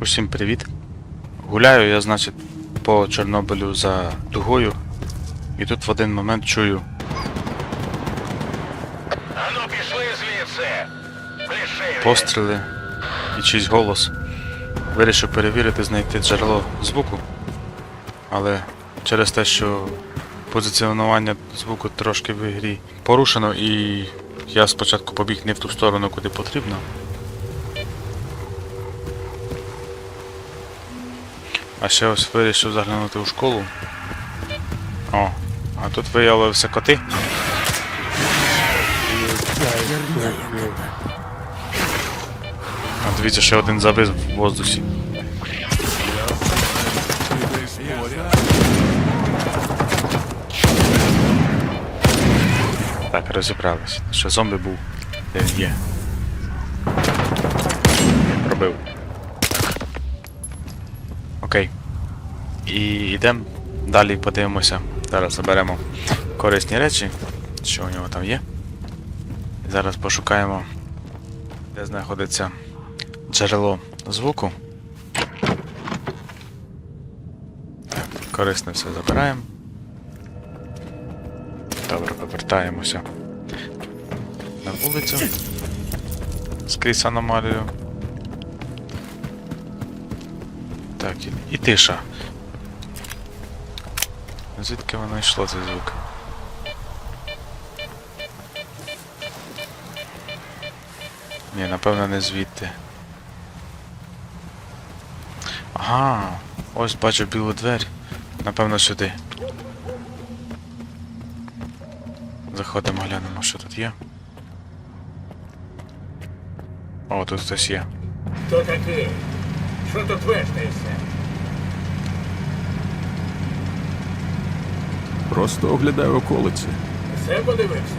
Усім привіт. Гуляю я, значить, по Чорнобилю за дугою. І тут в один момент чую. Ану, пішли звідси. Постріли і чийсь голос. Вирішив перевірити, знайти джерело звуку. Але через те, що позиціонування звуку трошки в ігрі порушено, і я спочатку побіг не в ту сторону, куди потрібно. А ще ось вирішив заглянути у школу. О, а тут виявилися коти. А дивіться, ще один завис в воздусі. Так, розібрались. Ще зомбі був. Є. Пробив. Окей. І йдемо далі подивимося. Зараз заберемо корисні речі, що у нього там є. Зараз пошукаємо, де знаходиться джерело звуку. Так, корисне все забираємо. Добре, повертаємося на вулицю. Скрізь аномалію. Так, і, і тиша. Звідки воно йшло цей звук? Ні, напевно не звідти. Ага, ось бачу білу двері. Напевно сюди. Заходимо, глянемо, що тут є. О, тут хтось є. Хто такий? Що тут вештаєшся? Просто оглядаю околиці. Все подивився?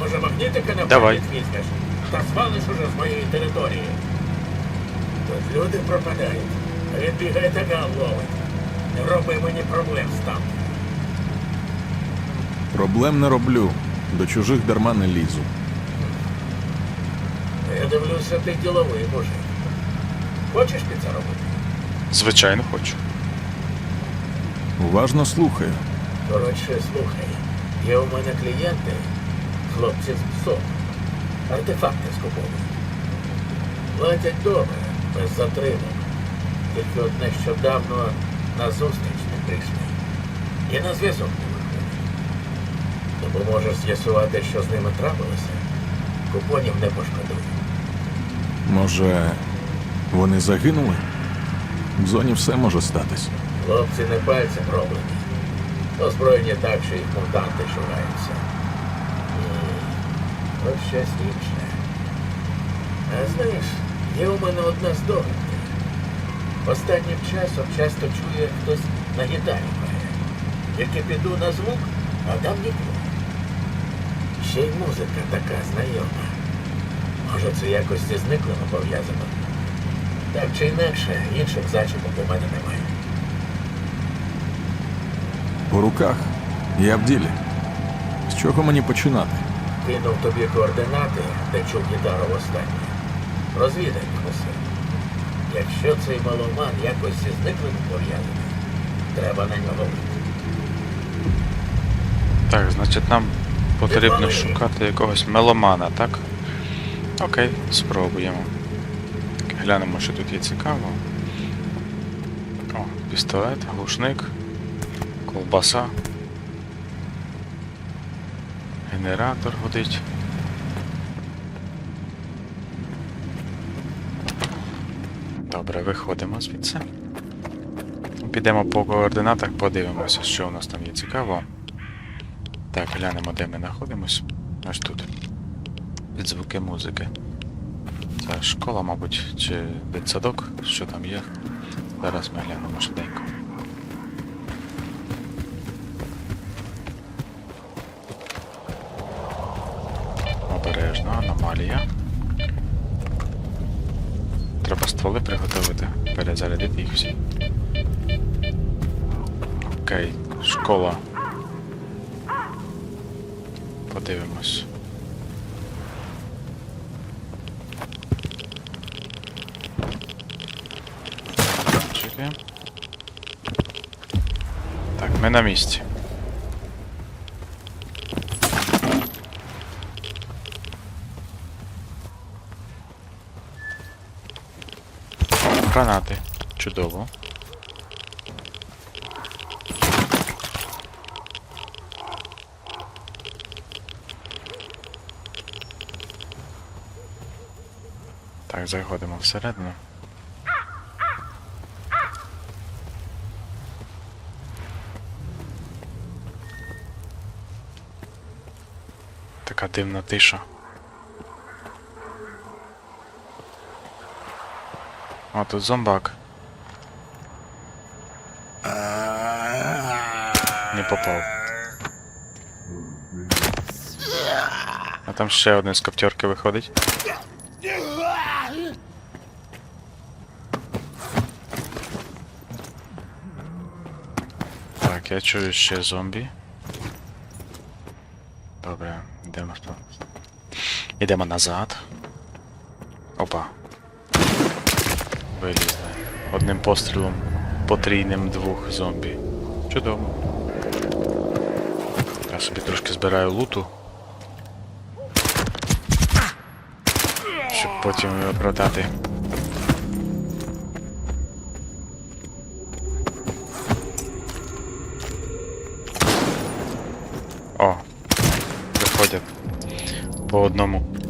Може магнітика на Давай. візьмеш? Та свалиш уже з моєї території. Тут люди пропадають, а він бігає та гал ловить. Не роби мені проблем став. Проблем не роблю. До чужих дарма не лізу. Я дивлюся, ти діловий мужик. Хочеш ти це робити? Звичайно хочу. Уважно слухаю. Коротше, слухай, є у мене клієнти, хлопці з псом. Артефакти скуповують. Платять добре, без затримок. Тільки от нещодавно на зустріч не прийшли. І на зв'язок не виходять. Допоможеш з'ясувати, що з ними трапилося, купонів не пошкодую. Може, вони загинули? В зоні все може статись. Хлопці не пальцем роблені. Озброєні так, що їх мутанти шугаються. Ні, от щось інше. А знаєш, є у мене одна здогадка. Останнім часом часто як хтось на гітарі грає. Тільки піду на звук, а там нікого. Ще й музика така знайома. Може, це якось зі зниклими пов'язано. Так чи інакше, інших зачіпок у мене немає. По руках. Я в ділі. З чого мені починати? Кинув тобі координати, де чув гітару востаннє. Розвідай усе. Якщо цей маломан якось зі зниклим пов'язаний, треба на нього вийти. Так, значить нам потрібно шукати якогось меломана, так? Окей, спробуємо. Глянемо, що тут є цікаво. О, пістолет, глушник, колбаса. Генератор годить. Добре, виходимо звідси. Підемо по координатах, подивимося, що у нас там є цікаво. Так, глянемо, де ми знаходимось. Ось тут. Під звуки музики. Це школа, мабуть, чи дитсадок, що там є. Зараз ми глянемо швиденько. Аномалія. Треба стволи приготувати, перезарядити їх всі. Окей, школа. Подивимось. Дякую. Так, ми на місці. Гранати. Чудово. Так, заходимо всередину. Така дивна тиша. О, тут зомбак. Не попав. А там ще один з коптерки виходить. Так, я чую ще зомбі. Добре, йдемо. Йдемо назад. Опа. Вилізли. Одним пострілом потрійним двох зомбі. Чудово. Я собі трошки збираю луту. Щоб потім його продати. О, виходять. По одному.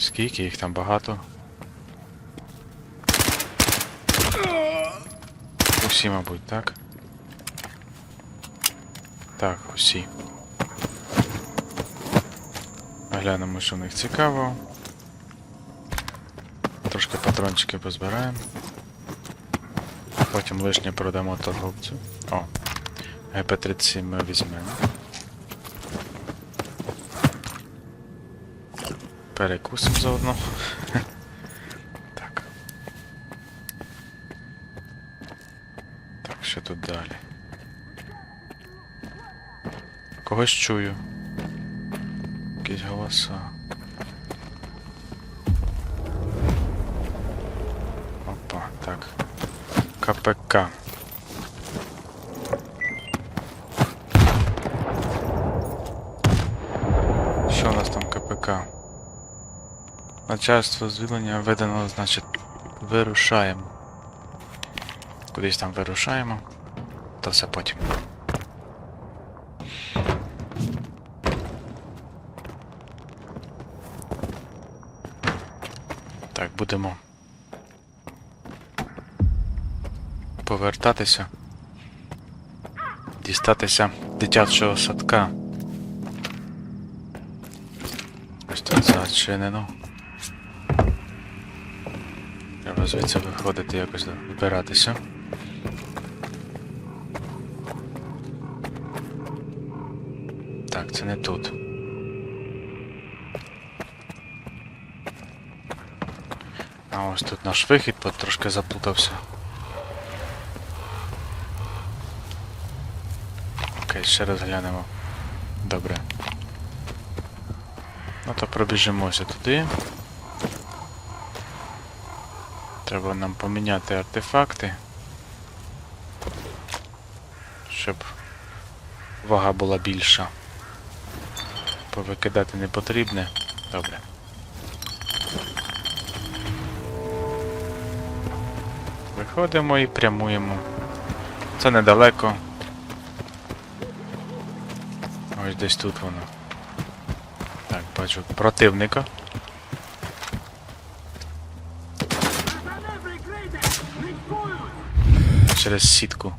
Скільки їх там багато? Усі, мабуть, так? Так, усі. Глянемо, що в них цікаво. Трошки патрончиків позбираємо. Потім лишнє продамо торговцю. О, ГП-37 ми візьмемо. Перекусимо заодно. так. Так, що тут далі? Когось чую. Якісь голоса. Опа, так. КПК. Що у нас там КПК? Начальство звільнення введено, значить, вирушаємо. Кудись там вирушаємо. То все потім. Так, будемо повертатися. Дістатися дитячого садка. Ось тут зачинено. Треба звідси виходити якось вибиратися. Так, це не тут. А ось тут наш вихід, бо трошки заплутався. Окей, ще раз глянемо. Добре. Ну то пробіжимося туди. Треба нам поміняти артефакти. Щоб вага була більша. Повикидати не потрібне. Добре. Виходимо і прямуємо. Це недалеко. Ось десь тут воно. Так, бачу противника. Через сітку.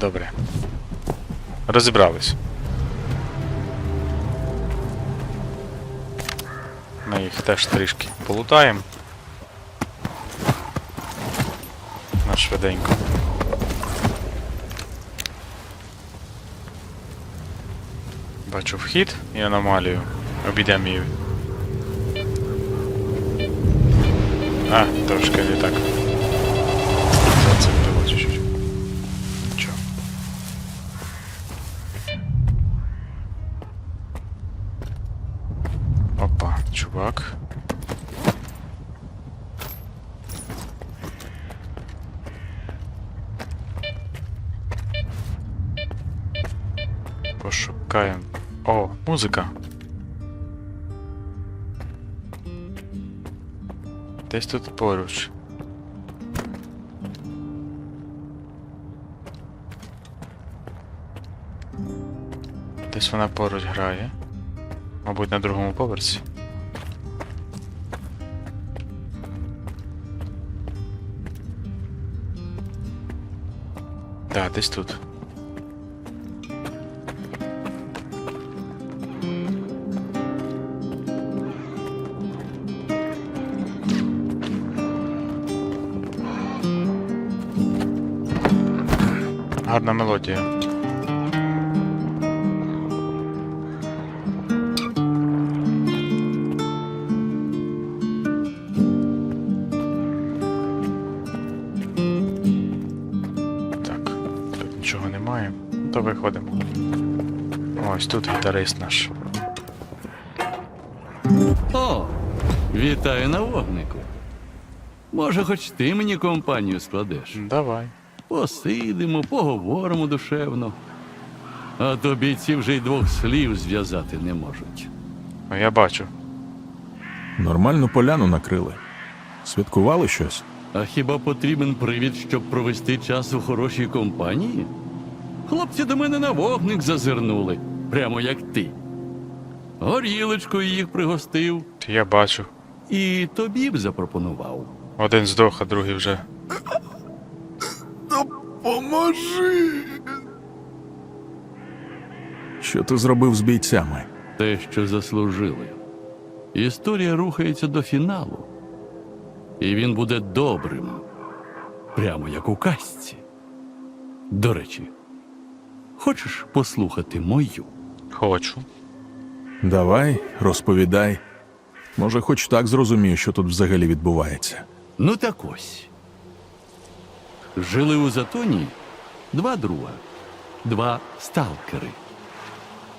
Добре. Розібрались. Ми їх теж трішки полутаємо. На швиденько. Бачу вхід і аномалію. Обійдемо її. A, troszkę nie tak. Zacypnęło ci Cio. Opa, czubak. Poszukają. O, muzyka. Десь тут поруч. Десь вона поруч грає. Мабуть, на другому поверсі. Так, десь тут. Гарна мелодія. Так, тут нічого немає. То виходимо. Ось тут гітарист наш. О, вітаю на вогнику. Може, хоч ти мені компанію складеш. Давай. Посидимо, поговоримо душевно. А то бійці вже й двох слів зв'язати не можуть. Ну я бачу. Нормальну поляну накрили. Святкували щось? А хіба потрібен привід, щоб провести час у хорошій компанії? Хлопці до мене на вогник зазирнули, прямо як ти. Горілочкою їх пригостив Я бачу. і тобі б запропонував. Один здох, а другий вже. Поможи. Що ти зробив з бійцями? те, що заслужили. Історія рухається до фіналу, і він буде добрим, прямо як у казці. До речі, хочеш послухати мою? Хочу. Давай, розповідай. Може, хоч так зрозумію, що тут взагалі відбувається. Ну так ось. Жили у затоні два друга, два сталкери.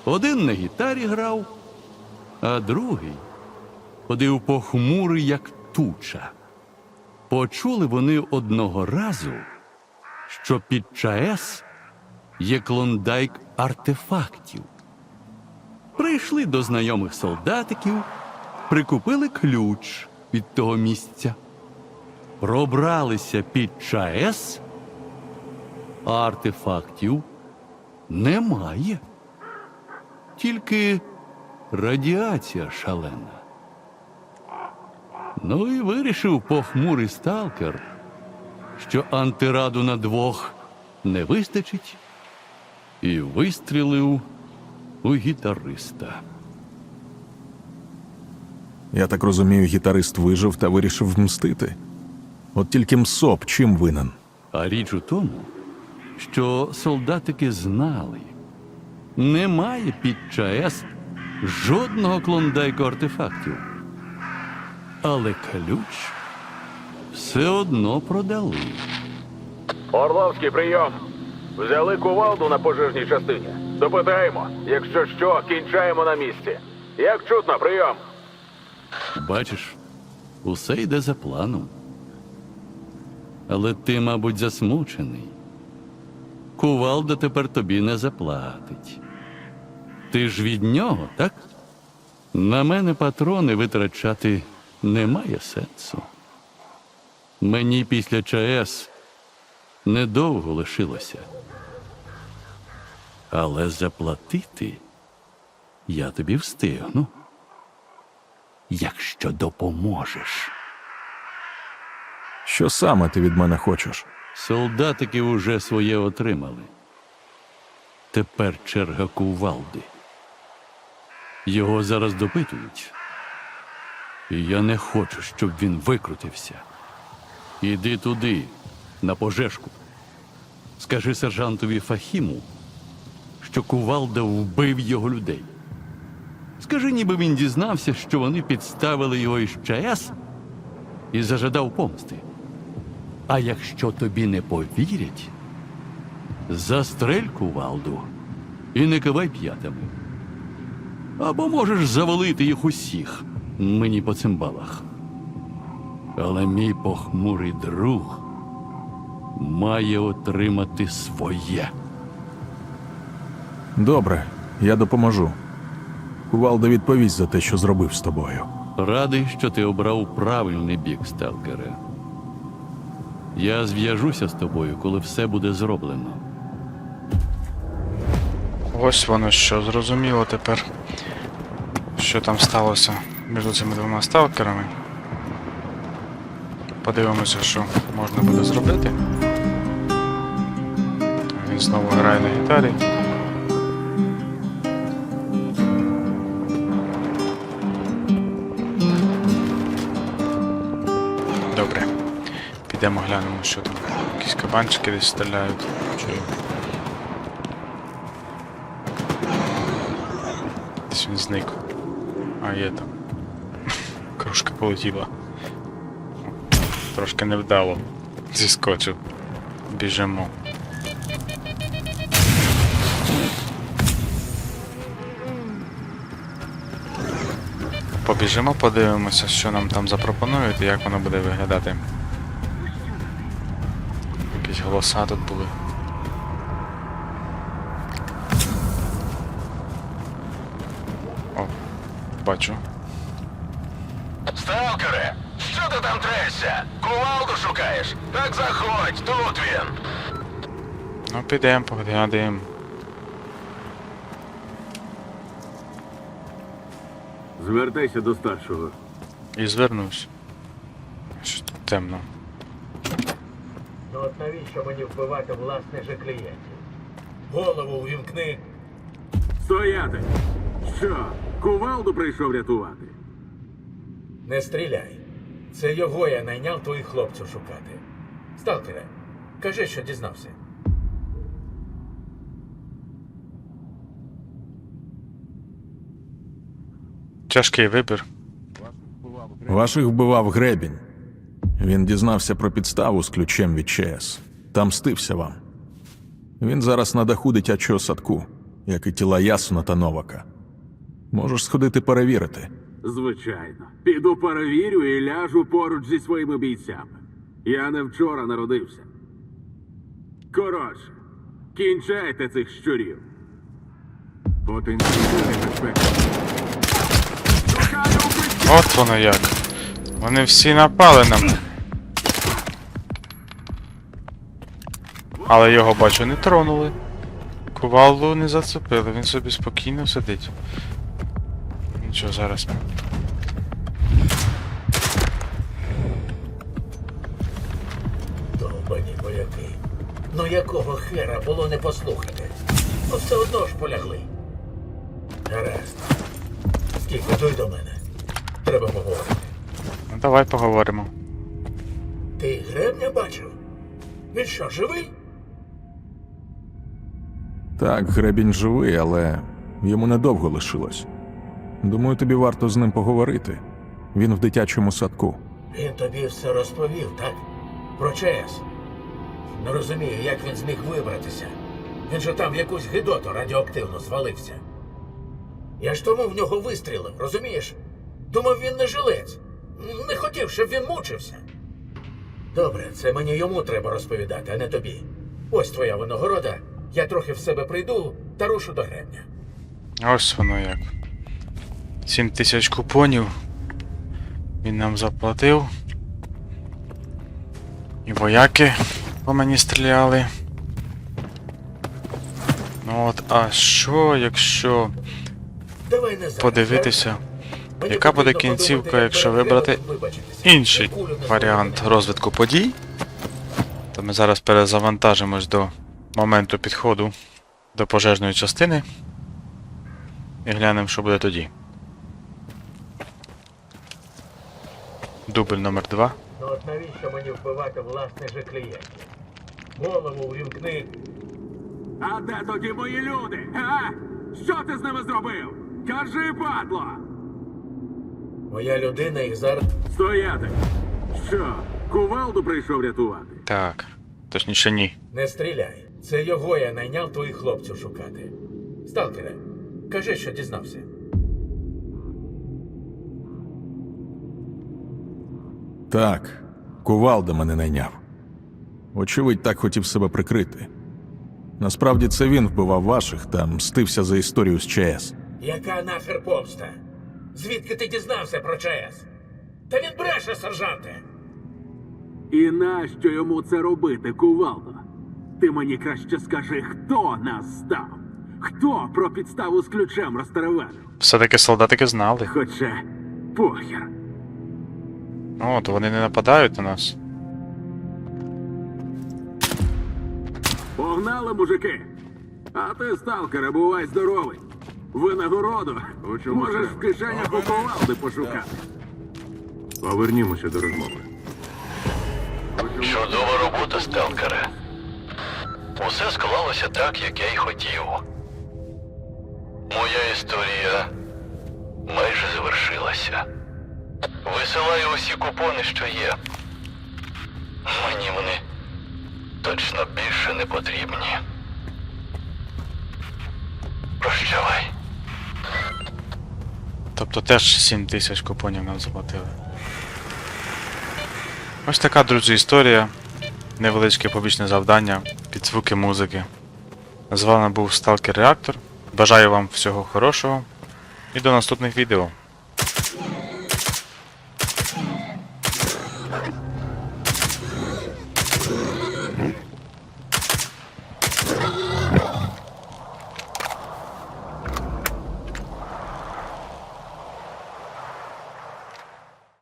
Один на гітарі грав, а другий ходив похмурий, як туча. Почули вони одного разу, що під ЧАЕС є клондайк артефактів. Прийшли до знайомих солдатиків, прикупили ключ від того місця пробралися під ЧАЕС, а артефактів немає. Тільки радіація шалена. Ну і вирішив похмурий сталкер, що антираду на двох не вистачить, і вистрілив у гітариста. Я так розумію, гітарист вижив та вирішив мстити. От тільки мсоп чим винен? А річ у тому, що солдатики знали, немає під ЧАЕС жодного клондайку артефактів. Але ключ все одно продали. Орловський прийом. Взяли кувалду на пожежній частині. Допитаємо. Якщо що, кінчаємо на місці. Як чутно, прийом. Бачиш, усе йде за планом. Але ти, мабуть, засмучений. Кувалда тепер тобі не заплатить. Ти ж від нього, так? На мене патрони витрачати немає сенсу. Мені після ЧАЕС недовго лишилося. Але заплатити я тобі встигну якщо допоможеш. Що саме ти від мене хочеш? Солдатики уже своє отримали. Тепер черга кувалди. Його зараз допитують. І я не хочу, щоб він викрутився. Іди туди, на пожежку. Скажи сержантові Фахіму, що кувалда вбив його людей. Скажи, ніби він дізнався, що вони підставили його із ЧАЕС і зажадав помсти. А якщо тобі не повірять, застрель кувалду і не кивай п'ятами. Або можеш завалити їх усіх мені по цимбалах. Але мій похмурий друг має отримати своє. Добре, Я допоможу. Кувалда відповість за те, що зробив з тобою. Радий, що ти обрав правильний бік, сталкере. Я зв'яжуся з тобою, коли все буде зроблено. Ось воно що, зрозуміло тепер. Що там сталося між цими двома сталкерами. Подивимося, що можна буде зробити. Він знову грає на гітарі. Підемо глянемо, що там. Якісь кабанчики десь стріляють. Чую. Десь він зник. А є там. Кружка полетіла. Трошки невдало. Зіскочив. Біжимо. Побіжимо, подивимося, що нам там запропонують і як воно буде виглядати. Якісь голоса тут були. О, бачу. Сталкере, що ти там тресся? Кувалду шукаєш? Так заходь, тут він. Ну, підемо, поглянемо. Звертайся до старшого. І звернусь. Що тут темно. Навіщо мені вбивати власних же клієнтів? Голову увімкни. Стояти! Що? Кувалду прийшов рятувати? Не стріляй. Це його я найняв твоїх хлопців шукати. Сталкере, кажи, що дізнався. Тяжкий вибір. Ваших вбивав гребінь. Він дізнався про підставу з ключем від ЧС. Та мстився вам. Він зараз на даху дитячого садку, як і тіла Ясуна та Новака. Можеш сходити перевірити. Звичайно. Піду перевірю і ляжу поруч зі своїми бійцями. Я не вчора народився. Коротше, кінчайте цих щурів. Потенційна небезпека. От воно як. Вони всі напали на мене. Але його, бачу, не тронули. Кувалду не зацепили, він собі спокійно сидить. Нічого, зараз. Довбані вояки. Ну якого хера було не послухати? Ну все одно ж полягли. Гаразд. Скільки дуй до мене. Треба поговорити. Ну давай поговоримо. Ти гребня бачив? Він що, живий? Так, гребінь живий, але йому недовго лишилось. Думаю, тобі варто з ним поговорити. Він в дитячому садку. Він тобі все розповів, так? Про ЧС. Не розумію, як він зміг вибратися. Він же там в якусь гидоту радіоактивну звалився. Я ж тому в нього вистрілив, розумієш? Думав, він не жилець. Не хотів, щоб він мучився. Добре, це мені йому треба розповідати, а не тобі. Ось твоя винагорода. Я трохи в себе прийду та рушу до гребня. Ось воно як. 7 тисяч купонів. Він нам заплатив. І вояки по мені стріляли. Ну от, а що, якщо подивитися яка буде кінцівка, якщо вибрати інший варіант розвитку подій? То ми зараз перезавантажимось до моменту підходу до пожежної частини і глянемо, що буде тоді. Дубль номер 2. Ну от навіщо мені вбивати власних же клієнтів? Голову увімкни. А де тоді мої люди? А? Що ти з ними зробив? Кажи, падло! Моя людина їх зараз. Стояти! Що? Кувалду прийшов рятувати? Так. Точніше, ні. Не стріляй. Це його я найняв твоїх хлопців шукати. Сталкере, кажи, що дізнався. Так, кувалда мене найняв. Очевидь, так хотів себе прикрити. Насправді це він вбивав ваших та мстився за історію з ЧС. Яка нахер помста? Звідки ти дізнався про ЧАЕС? Та він бреше, сержанте! І нащо йому це робити, кувалдо? Ти мені краще скажи, хто нас здав? Хто про підставу з ключем розтеревенив? Все-таки солдатики знали. Хоча похер. О, то вони не нападають на нас. Погнали, мужики! А ти, сталкере, бувай здоровий. Винагороду можеш в кишенях у ковалди пошукати. Повернімося до розмови. Чудова робота, сталкере. Усе склалося так, як я й хотів. Моя історія майже завершилася. Висилаю усі купони, що є. Мені вони точно більше не потрібні. Прощавай. Тобто теж 7 тисяч купонів нам заплатили. Ось така, друзі, історія. Невеличке побічне завдання під звуки музики. З вами був Сталкер Реактор. Бажаю вам всього хорошого і до наступних відео.